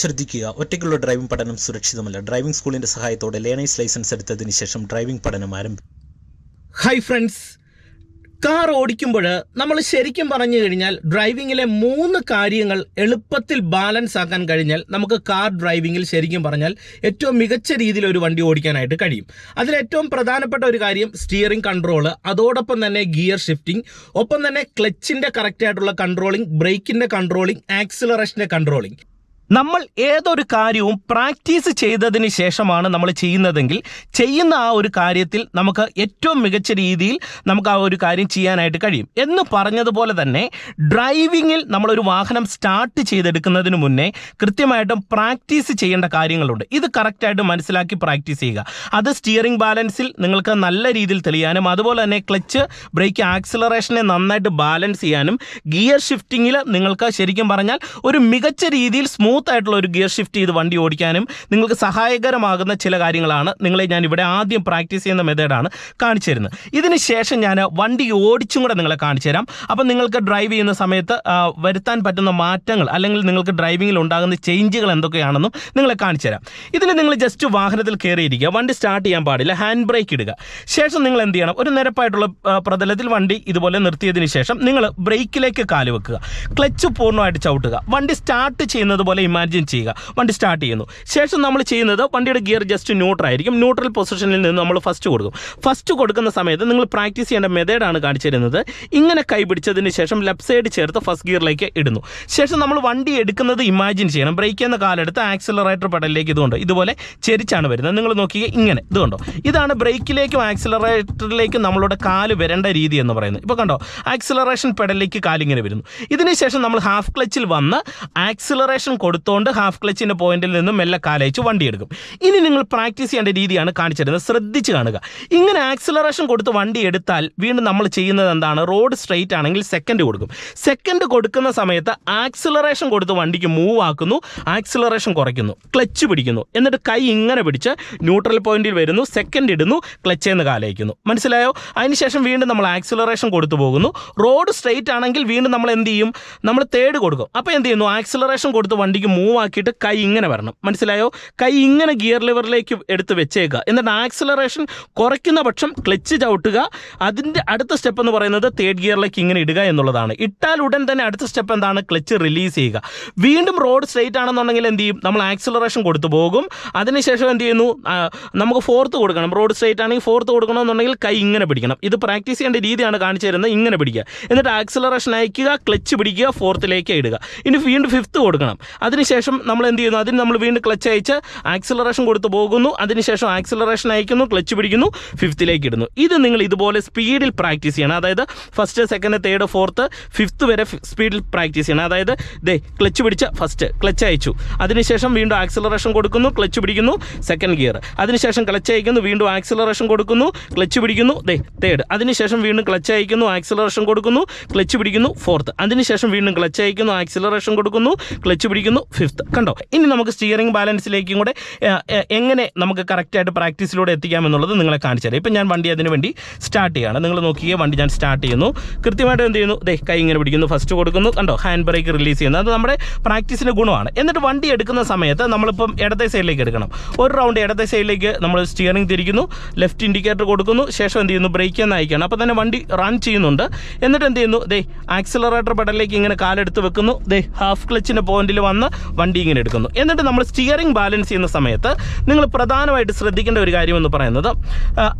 ശ്രദ്ധിക്കുക. ഒറ്റയ്ക്കുള്ള ഡ്രൈവിംഗ് പഠനം സുരക്ഷിതമല്ല. ഡ്രൈവിംഗ് സ്കൂളിന്റെ സഹായത്തോടെ ലേണേഴ്സ് ലൈസൻസ് എടുത്തതിന് ശേഷം ഡ്രൈവിംഗ് പഠനം ആരംഭിക്കും ഹൈ ഫ്രണ്ട്സ് കാർ ഓടിക്കുമ്പോൾ നമ്മൾ ശരിക്കും പറഞ്ഞു കഴിഞ്ഞാൽ ഡ്രൈവിങ്ങിലെ മൂന്ന് കാര്യങ്ങൾ എളുപ്പത്തിൽ ബാലൻസ് ആക്കാൻ കഴിഞ്ഞാൽ നമുക്ക് കാർ ഡ്രൈവിങ്ങിൽ ശരിക്കും പറഞ്ഞാൽ ഏറ്റവും മികച്ച രീതിയിൽ ഒരു വണ്ടി ഓടിക്കാനായിട്ട് കഴിയും. അതിൽ ഏറ്റവും പ്രധാനപ്പെട്ട ഒരു കാര്യം സ്റ്റിയറിംഗ് കൺട്രോൾ അതോടൊപ്പം തന്നെ ഗിയർ ഷിഫ്റ്റിംഗ് ഒപ്പം തന്നെ ക്ലച്ചിന്റെ കറക്റ്റ് ആയിട്ടുള്ള കൺട്രോളിംഗ് ബ്രേക്കിന്റെ കൺട്രോളിംഗ് ആക്സിലറേഷന്റെ കൺട്രോളിംഗ് നമ്മൾ ഏതൊരു കാര്യവും പ്രാക്ടീസ് ചെയ്തതിന് ശേഷമാണ് നമ്മൾ ചെയ്യുന്നതെങ്കിൽ ചെയ്യുന്ന ആ ഒരു കാര്യത്തിൽ നമുക്ക് ഏറ്റവും മികച്ച രീതിയിൽ നമുക്ക് ആ ഒരു കാര്യം ചെയ്യാനായിട്ട് കഴിയും. എന്ന് പറഞ്ഞതുപോലെ തന്നെ ഡ്രൈവിങ്ങിൽ നമ്മളൊരു വാഹനം സ്റ്റാർട്ട് ചെയ്തെടുക്കുന്നതിന് മുന്നേ കൃത്യമായിട്ടും പ്രാക്ടീസ് ചെയ്യേണ്ട കാര്യങ്ങളുണ്ട്. ഇത് കറക്റ്റായിട്ട് മനസ്സിലാക്കി പ്രാക്ടീസ് ചെയ്യുക. അത് സ്റ്റിയറിംഗ് ബാലൻസിൽ നിങ്ങൾക്ക് നല്ല രീതിയിൽ തെളിയാനും അതുപോലെ തന്നെ ക്ലച്ച് ബ്രേക്ക് ആക്സിലറേഷനെ നന്നായിട്ട് ബാലൻസ് ചെയ്യാനും ഗിയർ ഷിഫ്റ്റിങ്ങിൽ നിങ്ങൾക്ക് ശരിക്കും പറഞ്ഞാൽ ഒരു മികച്ച രീതിയിൽ സ്മൂത്ത് ആയിട്ടുള്ള ഒരു ഗിയർ ഷിഫ്റ്റ് ചെയ്ത് വണ്ടി ഓടിക്കാനും നിങ്ങൾക്ക് സഹായകരമാകുന്ന ചില കാര്യങ്ങളാണ് നിങ്ങളെ ഞാൻ ഇവിടെ ആദ്യം പ്രാക്ടീസ് ചെയ്യുന്ന മെത്തേഡാണ് കാണിച്ചു തരുന്നത്. ഇതിന് ശേഷം ഞാൻ വണ്ടി ഓടിച്ചും കൂടെ നിങ്ങളെ കാണിച്ചു തരാം. അപ്പം നിങ്ങൾക്ക് ഡ്രൈവ് ചെയ്യുന്ന സമയത്ത് വരുത്താൻ പറ്റുന്ന മാറ്റങ്ങൾ അല്ലെങ്കിൽ നിങ്ങൾക്ക് ഡ്രൈവിങ്ങിൽ ഉണ്ടാകുന്ന ചേഞ്ചുകൾ എന്തൊക്കെയാണെന്നും നിങ്ങളെ കാണിച്ചു തരാം. ഇതിന് നിങ്ങൾ ജസ്റ്റ് വാഹനത്തിൽ കയറിയിരിക്കുക. വണ്ടി സ്റ്റാർട്ട് ചെയ്യാൻ പാടില്ല. ഹാൻഡ് ബ്രേക്ക് ഇടുക. ശേഷം നിങ്ങൾ എന്ത് ചെയ്യണം? ഒരു നിരപ്പായിട്ടുള്ള പ്രതലത്തിൽ വണ്ടി ഇതുപോലെ നിർത്തിയതിന് ശേഷം നിങ്ങൾ ബ്രേക്കിലേക്ക് കാൽ വെക്കുക. ക്ലച്ച് പൂർണമായിട്ട് ചവിട്ടുക. വണ്ടി സ്റ്റാർട്ട് ചെയ്യുന്നത് പോലെ ഇമാജിൻ ചെയ്യുക. വണ്ടി സ്റ്റാർട്ട് ചെയ്യുന്നു. ശേഷം നമ്മൾ ചെയ്യുന്നത് വണ്ടിയുടെ ഗിയർ ജസ്റ്റ് ന്യൂട്രൽ ആയിരിക്കും. ന്യൂട്രൽ പൊസിഷനിൽ നിന്ന് നമ്മൾ ഫസ്റ്റ് കൊടുക്കും. ഫസ്റ്റ് കൊടുക്കുന്ന സമയത്ത് നിങ്ങൾ പ്രാക്ടീസ് ചെയ്യേണ്ട മെത്തേഡാണ് കാണിച്ചു തരുന്നത്. ഇങ്ങനെ കൈ പിടിച്ചതിന് ശേഷം ലെഫ്റ്റ് സൈഡ് ചേർത്ത് ഫസ്റ്റ് ഗിയറിലേക്ക് ഇടുന്നു. ശേഷം നമ്മൾ വണ്ടി എടുക്കുന്നത് ഇമാജിൻ ചെയ്യണം. ബ്രേക്ക് എന്ന കാലെടുത്ത് ആക്സിലറേറ്റർ പെടലിലേക്ക് ഇതുകൊണ്ട് ഇതുപോലെ ചെരിച്ചാണ് വരുന്നത്. നിങ്ങൾ നോക്കിയേ ഇങ്ങനെ. ഇതുകൊണ്ടോ ഇതാണ് ബ്രേക്കിലേക്കും ആക്സിലറേറ്ററിലേക്കും നമ്മളുടെ കാൽ വരേണ്ട രീതി എന്ന് പറയുന്നത്. ഇപ്പോൾ കണ്ടോ? ആക്സിലറേഷൻ പെടലിലേക്ക് കാലിങ്ങനെ വരുന്നു. ഇതിനുശേഷം നമ്മൾ ഹാഫ് ക്ലച്ചിൽ വന്ന് ആക്സിലറേഷൻ കൊടുത്തുകൊണ്ട് ഹാഫ് ക്ലച്ചിന്റെ പോയിന്റിൽ നിന്നും മെല്ലെ കാലയച്ച് വണ്ടി എടുക്കും. ഇനി നിങ്ങൾ പ്രാക്ടീസ് ചെയ്യേണ്ട രീതിയാണ് കാണിച്ചിരുന്നത്. ശ്രദ്ധിച്ച് കാണുക. ഇങ്ങനെ ആക്സിലറേഷൻ കൊടുത്ത് വണ്ടി എടുത്താൽ വീണ്ടും നമ്മൾ ചെയ്യുന്നത് എന്താണ്? റോഡ് സ്ട്രെയിറ്റ് ആണെങ്കിൽ സെക്കൻഡ് കൊടുക്കും. സെക്കൻഡ് കൊടുക്കുന്ന സമയത്ത് ആക്സിലറേഷൻ കൊടുത്ത് വണ്ടിക്ക് മൂവ് ആക്കുന്നു. ആക്സിലറേഷൻ കുറയ്ക്കുന്നു. ക്ലച്ച് പിടിക്കുന്നു. എന്നിട്ട് കൈ ഇങ്ങനെ പിടിച്ച് ന്യൂട്രൽ പോയിന്റിൽ വരുന്നു. സെക്കൻഡ് ഇടുന്നു. ക്ലച്ച് നിന്ന് കാലയക്കുന്നു മനസ്സിലായോ? അതിനുശേഷം വീണ്ടും നമ്മൾ ആക്സിലറേഷൻ കൊടുത്തു പോകുന്നു. റോഡ് സ്ട്രെയിറ്റ് ആണെങ്കിൽ വീണ്ടും നമ്മൾ എന്ത് ചെയ്യും? നമ്മൾ തേർഡ് കൊടുക്കും. അപ്പോൾ എന്ത് ചെയ്യുന്നു? ആക്സിലറേഷൻ കൊടുത്ത് വണ്ടിക്ക് മൂവ് ആക്കിയിട്ട് കൈ ഇങ്ങനെ വരണം. മനസ്സിലായോ? കൈ ഇങ്ങനെ ഗിയർ ലിവറിലേക്ക് എടുത്ത് വെച്ചേക്കുക. എന്നിട്ട് ആക്സിലറേഷൻ കുറയ്ക്കുന്ന പക്ഷം ക്ലച്ച് ചവിട്ടുക. അതിന്റെ അടുത്ത സ്റ്റെപ്പ് എന്ന് പറയുന്നത് തേർഡ് ഗിയറിലേക്ക് ഇങ്ങനെ ഇടുക എന്നുള്ളതാണ്. ഇട്ടാൽ ഉടൻ തന്നെ അടുത്ത സ്റ്റെപ്പ് എന്താണ്? ക്ലച്ച് റിലീസ് ചെയ്യുക. വീണ്ടും റോഡ് സ്ട്രേറ്റ് ആണെന്നുണ്ടെങ്കിൽ എന്ത് ചെയ്യും? നമ്മൾ ആക്സിലറേഷൻ കൊടുത്തു പോകും. അതിനുശേഷം എന്ത് ചെയ്യുന്നു? നമുക്ക് ഫോർത്ത് കൊടുക്കണം. റോഡ് സ്ട്രേറ്റ് ആണെങ്കിൽ ഫോർത്ത് കൊടുക്കണമെന്നുണ്ടെങ്കിൽ കൈ ഇങ്ങനെ പിടിക്കണം. ഇത് പ്രാക്ടീസ് ചെയ്യേണ്ട രീതിയാണ് കാണിച്ചു തരുന്നത്. ഇങ്ങനെ പിടിക്കുക. എന്നിട്ട് ആക്സിലറേഷൻ അയക്കുക ക്ലച്ച് പിടിക്കുക ഫോർത്തിലേക്ക് ഇടുക. ഇനി വീണ്ടും ഫിഫ്ത്ത് കൊടുക്കണം. അതിനുശേഷം നമ്മൾ എന്ത് ചെയ്യുന്നു? അതിന് നമ്മൾ വീണ്ടും ക്ലച്ച് അയച്ച് ആക്സിലറേഷൻ കൊടുത്ത് പോകുന്നു. അതിനുശേഷം ആക്സിലറേഷൻ അയക്കുന്നു ക്ലച്ച് പിടിക്കുന്നു ഫിഫ്ത്തിലേക്ക് ഇടുന്നു. ഇത് നിങ്ങൾ ഇതുപോലെ സ്പീഡിൽ പ്രാക്ടീസ് ചെയ്യണം. അതായത് first second third fourth fifth വരെ സ്പീഡിൽ പ്രാക്ടീസ് ചെയ്യണം. അതായത് ദേ ക്ലച്ച് പിടിച്ച ഫസ്റ്റ് ക്ലച്ച് അയച്ചു. അതിനുശേഷം വീണ്ടും ആക്സിലറേഷൻ കൊടുക്കുന്നു ക്ലച്ച് പിടിക്കുന്നു സെക്കൻഡ് ഗിയർ അതിനുശേഷം ക്ലച്ച് അയക്കുന്നു വീണ്ടും ആക്സിലറേഷൻ കൊടുക്കുന്നു ക്ലച്ച് പിടിക്കുന്നു ദേ തേർഡ് അതിനുശേഷം വീണ്ടും ക്ലച്ച് അയക്കുന്നു ആക്സിലറേഷൻ കൊടുക്കുന്നു ക്ലച്ച് പിടിക്കുന്നു ഫോർത്ത് അതിനുശേഷം വീണ്ടും ക്ലച്ച് അയക്കുന്നു ആക്സിലറേഷൻ കൊടുക്കുന്നു ക്ലച്ച് പിടിക്കുന്നു ഫിഫ്ത്ത് കണ്ടോ? ഇനി നമുക്ക് സ്റ്റിയറിംഗ് ബാലൻസിലേക്കും കൂടെ എങ്ങനെ നമുക്ക് കറക്റ്റായിട്ട് പ്രാക്ടീസിലൂടെ എത്തിക്കാമെന്നുള്ളത് നിങ്ങളെ കാണിച്ചു തരാം. ഇപ്പം ഞാൻ വണ്ടി അതിന് വേണ്ടി സ്റ്റാർട്ട് ചെയ്യുകയാണ് നിങ്ങൾ നോക്കിയേ വണ്ടി ഞാൻ സ്റ്റാർട്ട് ചെയ്യുന്നു. കൃത്യമായിട്ട് എന്ത് ചെയ്യുന്നു? ദേ കൈ ഇങ്ങനെ പിടിക്കുന്നു. ഫസ്റ്റ് കൊടുക്കുന്നു. കണ്ടോ? ഹാൻഡ് ബ്രേക്ക് റിലീസ് ചെയ്യുന്നു. അത് നമ്മുടെ പ്രാക്ടീസിന്റെ ഗുണമാണ്. എന്നിട്ട് വണ്ടി എടുക്കുന്ന സമയത്ത് നമ്മളിപ്പം ഇടത്തെ സൈഡിലേക്ക് എടുക്കണം. ഒരു റൗണ്ട് ഇടത്തെ സൈഡിലേക്ക് നമ്മൾ സ്റ്റിയറിംഗ് തിരിക്കുന്നു. ലെഫ്റ്റ് ഇൻഡിക്കേറ്റർ കൊടുക്കുന്നു. ശേഷം എന്ത് ചെയ്യുന്നു? ബ്രേക്ക് എന്ന് അയക്കുകയാണ് അപ്പോൾ തന്നെ വണ്ടി റൺ ചെയ്യുന്നുണ്ട്. എന്നിട്ട് എന്ത് ചെയ്യുന്നു? ദേ ആക്സിലറേറ്റർ പെടലിലേക്ക് ഇങ്ങനെ കാലെടുത്ത് വെക്കുന്നു. ദേ ഹാഫ് ക്ലച്ചിന്റെ പോയിന്റിൽ വന്ന് വണ്ടി ഇങ്ങനെ എടുക്കുന്നു. എന്നിട്ട് നമ്മൾ സ്റ്റിയറിംഗ് ബാലൻസ് ചെയ്യുന്ന സമയത്ത് നിങ്ങൾ പ്രധാനമായിട്ട് ശ്രദ്ധിക്കേണ്ട ഒരു കാര്യം എന്ന് പറയുന്നത്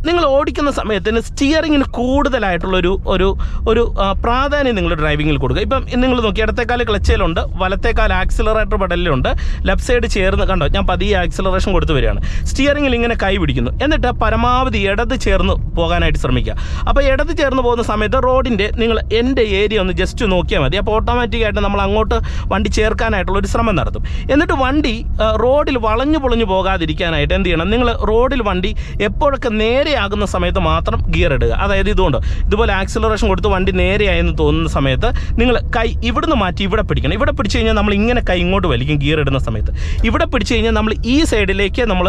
നിങ്ങൾ ഓടിക്കുന്ന സമയത്തിന് സ്റ്റിയറിങ്ങിന് കൂടുതലായിട്ടുള്ളൊരു ഒരു ഒരു പ്രാധാന്യം നിങ്ങൾ ഡ്രൈവിങ്ങിൽ കൊടുക്കുക. ഇപ്പം നിങ്ങൾ നോക്കി ഇടത്തേക്കാൽ ക്ലച്ചിലുണ്ട് വലത്തേക്കാൽ ആക്സിലറേറ്റർ പടലിലുണ്ട് ലെഫ്റ്റ് സൈഡ് ചേർന്ന് കണ്ടോ ഞാൻ പതിയെ ആക്സിലറേഷൻ കൊടുത്തു വരികയാണ്. സ്റ്റിയറിങ്ങിൽ ഇങ്ങനെ കൈ പിടിക്കുന്നു. എന്നിട്ട് പരമാവധി ഇടത് ചേർന്ന് പോകാനായിട്ട് ശ്രമിക്കുക. അപ്പോൾ ഇടത് ചേർന്ന് പോകുന്ന സമയത്ത് റോഡിന്റെ നിങ്ങൾ എന്റെ ഏരിയ ഒന്ന് ജസ്റ്റ് നോക്കിയാൽ മതി. അപ്പോൾ ഓട്ടോമാറ്റിക്കായിട്ട് നമ്മൾ അങ്ങോട്ട് വണ്ടി ചേർക്കാനായിട്ടുള്ള ഒരു ശ്രമം നടത്തും. എന്നിട്ട് വണ്ടി റോഡിൽ വളഞ്ഞു പൊളിഞ്ഞു പോകാതിരിക്കാനായിട്ട് എന്ത് ചെയ്യണം? നിങ്ങൾ റോഡിൽ വണ്ടി എപ്പോഴൊക്കെ നേരെയാകുന്ന സമയത്ത് മാത്രം ഗിയർ ഇടുക. അതായത് ഇതുകൊണ്ട് ഇതുപോലെ ആക്സിലറേഷൻ കൊടുത്ത് വണ്ടി നേരെയായെന്ന് തോന്നുന്ന സമയത്ത് നിങ്ങൾ കൈ ഇവിടുന്ന് മാറ്റി ഇവിടെ പിടിക്കണം. ഇവിടെ പിടിച്ചു കഴിഞ്ഞാൽ നമ്മൾ ഇങ്ങനെ കൈ ഇങ്ങോട്ട് വലിക്കും ഗിയർ ഇടുന്ന സമയത്ത്. ഇവിടെ പിടിച്ചു കഴിഞ്ഞാൽ നമ്മൾ ഈ സൈഡിലേക്ക് നമ്മൾ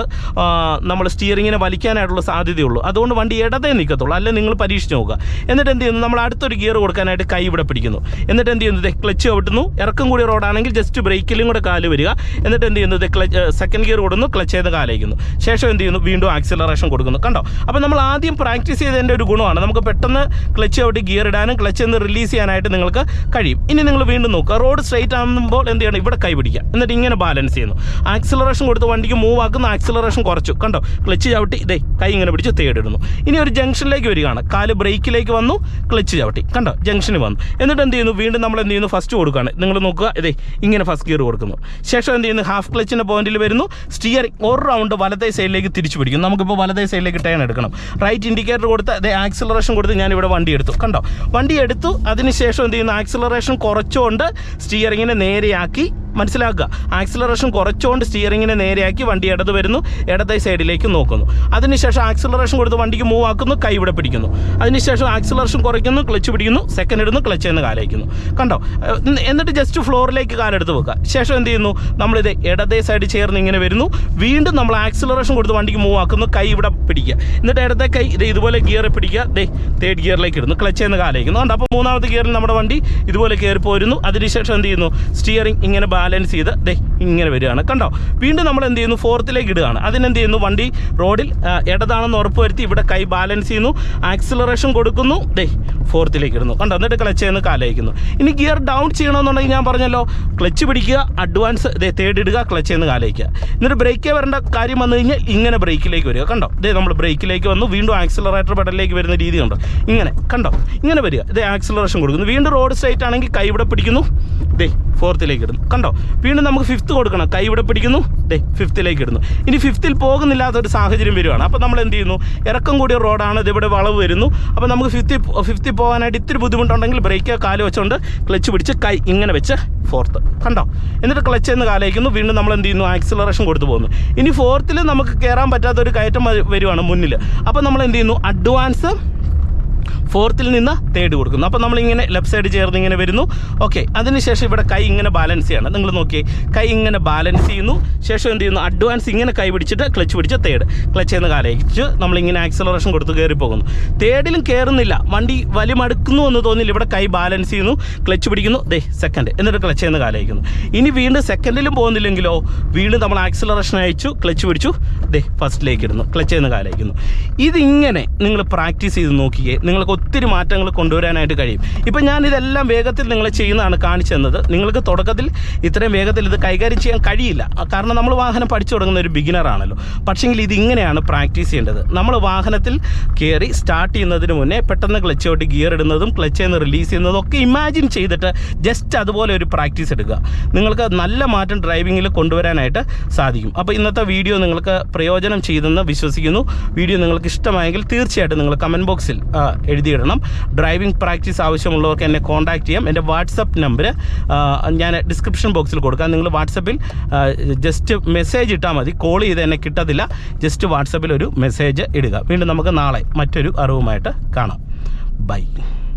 നമ്മൾ സ്റ്റിയറിങ്ങിനെ വലിക്കാനായിട്ടുള്ള സാധ്യതയുള്ളൂ. അതുകൊണ്ട് വണ്ടി ഇടതേ നിൽക്കത്തുള്ളൂ. അല്ലെ നിങ്ങൾ പരീക്ഷിച്ച് നോക്കുക. എന്നിട്ട് എന്ത് ചെയ്യുന്നു? നമ്മൾ അടുത്തൊരു ഗിയർ കൊടുക്കാനായിട്ട് കൈ ഇവിടെ പിടിക്കുന്നു. എന്നിട്ട് എന്ത് ചെയ്യുന്നു? ക്ലച്ച് ചവിട്ടുന്നു. ഇറക്കം കൂടിയ റോഡാണെങ്കിൽ ജസ്റ്റ് ബ്രേക്കിൽ ബ്രേക്കിലും കൂടെ കാൽ വരിക. എന്നിട്ട് എന്ത് ചെയ്യുന്നു? ക്ലച്ച് സെക്കൻഡ് ഗിയർ ഓടുന്നു ക്ലച്ച് ചെയ്ത് കാലയ്ക്കുന്നു. ശേഷം എന്ത് ചെയ്യുന്നു? വീണ്ടും ആക്സിലറേഷൻ കൊടുക്കുന്നു. കണ്ടോ? അപ്പോൾ നമ്മൾ ആദ്യം പ്രാക്ടീസ് ചെയ്തതിന്റെ ഒരു ഗുണമാണ്. നമുക്ക് പെട്ടെന്ന് ക്ലച്ച് ഔട്ട് ഗിയർ ഇടാനും ക്ലച്ച് നിന്ന് റിലീസ് ചെയ്യാനായിട്ട് നിങ്ങൾക്ക് കഴിയും. ഇനി നിങ്ങൾ വീണ്ടും നോക്കുക. റോഡ് സ്ട്രൈറ്റ് ആകുമ്പോൾ എന്ത് ചെയ്യണം? ഇവിടെ കൈ പിടിക്കുക. എന്നിട്ട് ഇങ്ങനെ ബാലൻസ് ചെയ്യുന്നു. ആക്സിലറേഷൻ കൊടുത്ത് വണ്ടിക്ക് മൂവ് ആക്കുന്ന ആക്സിലറേഷൻ കുറച്ചു. കണ്ടോ? ക്ലച്ച് ചവിട്ടി ഇതേ കൈ ഇങ്ങനെ പിടിച്ച് തേടിടുന്നു. ഇനി ഒരു ജംഗ്ഷനിലേക്ക് വരികയാണ്. കാൽ ബ്രേക്കിലേക്ക് വന്നു ക്ലച്ച് ചവിട്ടി. കണ്ടോ? ജംഗ്ഷന് വന്നു. എന്നിട്ട് എന്ത് ചെയ്യുന്നു? വീണ്ടും നമ്മൾ എന്ത് ചെയ്യുന്നു? ഫസ്റ്റ് കൊടുക്കുകയാണ്. നിങ്ങൾ നോക്കുക. ഇതേ ഇങ്ങനെ ഫസ്റ്റ് ഗിയർ കൊടുക്കുന്നു. ശേഷം എന്ത് ചെയ്യുന്നു? ഹാഫ് ക്ലച്ചിന്റെ പോയിന്റിൽ വരുന്നു. സ്റ്റിയറിംഗ് ഒരു റൗണ്ട് വലത്തെ സൈഡിലേക്ക് തിരിച്ചു പിടിക്കും. നമുക്കിപ്പോൾ വലത്തെ സൈഡിലേക്ക് ടേൺ എടുക്കണം. റൈറ്റ് ഇൻഡിക്കേറ്റർ കൊടുത്ത് അതേ ആക്സിലറേഷൻ കൊടുത്ത് ഞാൻ ഇവിടെ വണ്ടി എടുത്തു. കണ്ടോ? വണ്ടി എടുത്തു. അതിനുശേഷം എന്ത് ചെയ്യുന്നു? ആക്സിലറേഷൻ കുറച്ചുകൊണ്ട് സ്റ്റിയറിങ്ങിനെ നേരെയാക്കി മനസ്സിലാക്കുക. ആക്സിലറേഷൻ കുറച്ചുകൊണ്ട് സ്റ്റിയറിങ്ങിനെ നേരെയാക്കി വണ്ടി ഇടത് വരുന്നു ഇടത്തെ സൈഡിലേക്ക് നോക്കുന്നു. അതിനുശേഷം ആക്സിലറേഷൻ കൊടുത്ത് വണ്ടിക്ക് മൂവ് ആക്കുന്നു കൈ ഇവിടെ പിടിക്കുന്നു. അതിനുശേഷം ആക്സിലറേഷൻ കുറയ്ക്കുന്നു ക്ലച്ച് പിടിക്കുന്നു സെക്കൻഡ് ഇടുന്നു ക്ലച്ച് എന്ന് കാലയക്കുന്നു കണ്ടോ? എന്നിട്ട് ജസ്റ്റ് ഫ്ലോറിലേക്ക് കാലെടുത്ത് വെക്കുക. ശേഷം എന്ത് ചെയ്യുന്നു? നമ്മളിത് ഇടത്തെ സൈഡ് ചേർന്ന് ഇങ്ങനെ വരുന്നു. വീണ്ടും നമ്മൾ ആക്സിലറേഷൻ കൊടുത്ത് വണ്ടിക്ക് മൂവ് ആക്കുന്നു കൈ ഇവിടെ പിടിക്കുക. എന്നിട്ട് ഇടത്തെ കൈ ഇത് ഇതുപോലെ ഗിയർ പിടിക്കുക. ദേ തേർഡ് ഗിയറിലേക്ക് ഇടുന്നു ക്ലച്ച് എന്ന് കാലയക്കുന്നു അപ്പോൾ മൂന്നാമത്തെ ഗിയറിൽ നമ്മുടെ വണ്ടി ഇതുപോലെ കയറി പോരുന്നു. അതിനുശേഷം എന്ത് ചെയ്യുന്നു? സ്റ്റിയറിംഗ് ഇങ്ങനെ ചെയ്ത് ദേ ഇങ്ങനെ വരികയാണ്. കണ്ടോ? വീണ്ടും നമ്മൾ എന്ത് ചെയ്യുന്നു? ഫോർത്തിലേക്ക് ഇടുകയാണ്. അതിനെന്ത് ചെയ്യുന്നു? വണ്ടി റോഡിൽ ഇടതാണെന്ന് ഉറപ്പ് വരുത്തി ഇവിടെ കൈ ബാലൻസ് ചെയ്യുന്നു. ആക്സിലറേഷൻ കൊടുക്കുന്നു. ദേ ഫോർത്തിലേക്ക് ഇടുന്നു. കണ്ടോ? എന്നിട്ട് ക്ലച്ച് ചെയ്യുന്നു കാലയക്കുന്നു. ഇനി ഗിയർ ഡൗൺ ചെയ്യണമെന്നുണ്ടെങ്കിൽ ഞാൻ പറഞ്ഞല്ലോ ക്ലച്ച് പിടിക്കുക അഡ്വാൻസ് ദേ തേർഡ് ഇടുക ക്ലച്ച് ചെയ്യുന്ന കാലയ്ക്കുക. എന്നിട്ട് ബ്രേക്കേ വരേണ്ട കാര്യം വന്നു കഴിഞ്ഞാൽ ഇങ്ങനെ ബ്രേക്കിലേക്ക് വരിക. കണ്ടോ? ദേ നമ്മൾ ബ്രേക്കിലേക്ക് വന്നു. വീണ്ടും ആക്സിലറേറ്റർ പെടലിലേക്ക് വരുന്ന രീതി കണ്ടോ ഇങ്ങനെ. കണ്ടോ? ഇങ്ങനെ വരിക. ദേ ആക്സിലറേഷൻ കൊടുക്കുന്നു. വീണ്ടും റോഡ് സ്ട്രൈറ്റ് ആണെങ്കിൽ കൈ ഇവിടെ പിടിക്കുന്നു. ദേ ഫോർത്തിലേക്ക് ഇടുന്നു. കണ്ടോ? വീണ്ടും നമുക്ക് ഫിഫ്ത്ത് കൊടുക്കണം. കൈ ഇവിടെ പിടിക്കുന്നു. ഡേ ഫിഫ്ത്തിലേക്ക് ഇടുന്നു. ഇനി ഫിഫ്ത്തിൽ പോകുന്നില്ലാത്ത ഒരു സാഹചര്യം വരുവാണ്. അപ്പോൾ നമ്മൾ എന്ത് ചെയ്യുന്നു? ഇറക്കം കൂടിയ റോഡാണ്. ഇതിവിടെ വളവ് വരുന്നു. അപ്പോൾ നമുക്ക് ഫിഫ്ത്തിൽ ഫിഫ്ത്തിൽ പോകാനായിട്ട് ഇത്തിരി ബുദ്ധിമുട്ടുണ്ടെങ്കിൽ ബ്രേക്ക് കാൽ വെച്ചുകൊണ്ട് ക്ലച്ച് പിടിച്ച് കൈ ഇങ്ങനെ വെച്ച് ഫോർത്ത് കണ്ടോ? എന്നിട്ട് ക്ലച്ച് എന്ന് കാലയക്കുന്നു. വീണ്ടും നമ്മൾ എന്ത് ചെയ്യുന്നു? ആക്സിലറേഷൻ കൊടുത്തു പോകുന്നു. ഇനി ഫോർത്തിൽ നമുക്ക് കയറാൻ പറ്റാത്ത ഒരു കയറ്റം വരുവാണ് മുന്നിൽ അപ്പോൾ നമ്മൾ എന്ത് ചെയ്യുന്നു? അഡ്വാൻസ് ഫോർത്തിൽ നിന്ന് തേർഡ് കൊടുക്കുന്നു. അപ്പോൾ നമ്മളിങ്ങനെ ലെഫ്റ്റ് സൈഡ് ചേർന്ന് ഇങ്ങനെ വരുന്നു. ഓക്കെ അതിനുശേഷം ഇവിടെ കൈ ഇങ്ങനെ ബാലൻസ് ചെയ്യണം. നിങ്ങൾ നോക്കിയേ കൈ ഇങ്ങനെ ബാലൻസ് ചെയ്യുന്നു. ശേഷം എന്ത് ചെയ്യുന്നു? അഡ്വാൻസ് ഇങ്ങനെ കൈ പിടിച്ചിട്ട് ക്ലച്ച് പിടിച്ച് തേർഡ് ക്ലച്ച് ചെയ്യുന്ന കാലയച്ച്. നമ്മളിങ്ങനെ ആക്സലറേഷൻ കൊടുത്ത് കയറി പോകുന്നു. തേർഡിലും കയറുന്നില്ല വണ്ടി വലിമടുക്കുന്നു എന്ന് തോന്നിയില്ല ഇവിടെ കൈ ബാലൻസ് ചെയ്യുന്നു. ക്ലച്ച് പിടിക്കുന്നു. ദേ സെക്കൻഡ് എന്നിട്ട് ക്ലച്ച് ചെയ്യുന്ന കാലയക്കുന്നു. ഇനി വീണ്ടും സെക്കൻഡിലും പോകുന്നില്ലെങ്കിലോ വീണ്ടും നമ്മൾ ആക്സലറേഷൻ അയച്ചു ക്ലച്ച് പിടിച്ചു. ദേ ഫസ്റ്റിലേക്ക് ഇടുന്നു. ക്ലച്ച് ചെയ്യുന്ന കാലയക്കുന്നു. ഇതിങ്ങനെ നിങ്ങൾ പ്രാക്ടീസ് ചെയ്ത് നോക്കിയേ. നിങ്ങൾക്ക് ഒത്തിരി മാറ്റങ്ങൾ കൊണ്ടുവരാനായിട്ട് കഴിയും. ഇപ്പം ഞാൻ ഇതെല്ലാം വേഗത്തിൽ നിങ്ങൾ ചെയ്യുന്നതാണ് കാണിച്ചു തന്നത്. നിങ്ങൾക്ക് തുടക്കത്തിൽ ഇത്രയും വേഗത്തിൽ ഇത് കൈകാര്യം ചെയ്യാൻ കഴിയില്ല. കാരണം നമ്മൾ വാഹനം പഠിച്ചു തുടങ്ങുന്ന ഒരു ബിഗിനറാണല്ലോ പക്ഷേങ്കിൽ ഇതിങ്ങനെയാണ് പ്രാക്ടീസ് ചെയ്യേണ്ടത്. നമ്മൾ വാഹനത്തിൽ കയറി സ്റ്റാർട്ട് ചെയ്യുന്നതിന് മുന്നേ പെട്ടെന്ന് ക്ലച്ച് ഔട്ട് ഗിയർ ഇടുന്നതും ക്ലച്ച് നിന്ന് റിലീസ് ചെയ്യുന്നതും ഒക്കെ ഇമാജിൻ ചെയ്തിട്ട് ജസ്റ്റ് അതുപോലെ ഒരു പ്രാക്ടീസ് എടുക്കുക. നിങ്ങൾക്ക് നല്ല മാറ്റം ഡ്രൈവിങ്ങിൽ കൊണ്ടുവരാനായിട്ട് സാധിക്കും. അപ്പോൾ ഇന്നത്തെ വീഡിയോ നിങ്ങൾക്ക് പ്രയോജനം ചെയ്തെന്ന് വിശ്വസിക്കുന്നു. വീഡിയോ നിങ്ങൾക്ക് ഇഷ്ടമായെങ്കിൽ തീർച്ചയായിട്ടും നിങ്ങൾ കമന്റ് ബോക്സിൽ ആ, എഴുതിയിടണം. ഡ്രൈവിംഗ് പ്രാക്ടീസ് ആവശ്യമുള്ളവർക്ക് എന്നെ കോൺടാക്ട് ചെയ്യാം. എന്റെ വാട്സപ്പ് നമ്പർ ഞാൻ ഡിസ്ക്രിപ്ഷൻ ബോക്സിൽ കൊടുക്കാം. നിങ്ങൾ വാട്സപ്പിൽ ജസ്റ്റ് മെസ്സേജ് ഇട്ടാൽ മതി. കോൾ ചെയ്ത് എന്നെ കിട്ടത്തില്ല. ജസ്റ്റ് വാട്സപ്പിൽ ഒരു മെസ്സേജ് ഇടുക. വീണ്ടും നമുക്ക് നാളെ മറ്റൊരു അറിവുമായിട്ട് കാണാം. ബൈ